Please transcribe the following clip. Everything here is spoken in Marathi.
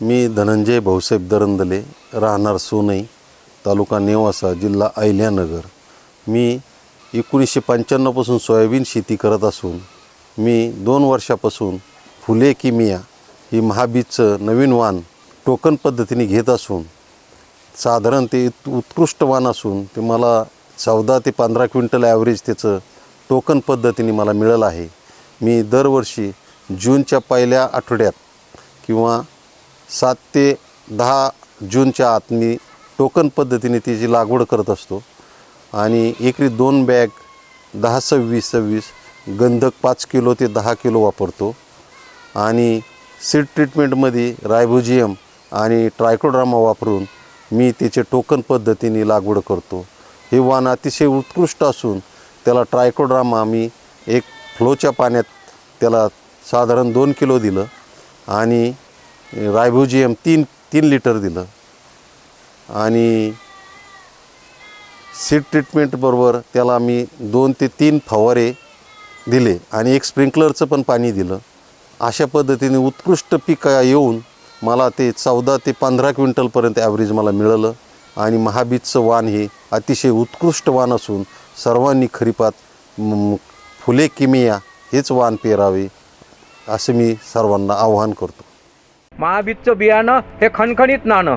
मी धनंजय भाऊसाहेब दरंदले राहणार सोनई तालुका नेवासा जिल्हा अहिल्यानगर. मी एकोणीसशे पंच्याण्णवपासून सोयाबीन शेती करत असून मी दोन वर्षापासून फुले किमिया ही महाबीजचं नवीन वाण टोकन पद्धतीने घेत असून साधारण ते उत्कृष्ट वाण असून ते मला चौदा ते पंधरा क्विंटल ॲव्हरेज त्याचं टोकन पद्धतीने मला मिळालं आहे. मी दरवर्षी जूनच्या पहिल्या आठवड्यात किंवा सात ते दहा जूनच्या आत मी टोकन पद्धतीने त्याची लागवड करत असतो. आणि एकरी दोन बॅग दहा सव्वीस सव्वीस गंधक पाच किलो ते दहा किलो वापरतो. आणि सीड ट्रीटमेंटमध्ये रायबोजियम आणि ट्रायकोड्रामा वापरून मी त्याचे टोकन पद्धतीने लागवड करतो. हे वाण अतिशय उत्कृष्ट असून त्याला ट्रायकोड्रामा मी एक फ्लोच्या पाण्यात त्याला साधारण दोन किलो दिलं. आणि रायबोजियम तीन तीन लिटर दिलं. आणि सीड ट्रीटमेंटबरोबर त्याला मी दोन ते तीन फवारे दिले आणि एक स्प्रिंकलरचं पण पाणी दिलं. अशा पद्धतीने उत्कृष्ट पीक येऊन मला ते चौदा ते पंधरा क्विंटलपर्यंत ॲव्हरेज मला मिळालं. आणि महाबीजचं वाण हे अतिशय उत्कृष्ट वाण असून सर्वांनी खरीपात फुले किमिया हेच वाण पेरावे असं मी सर्वांना आवाहन करतो. महाबीजचं बियाणं हे खणखणीत नाणं.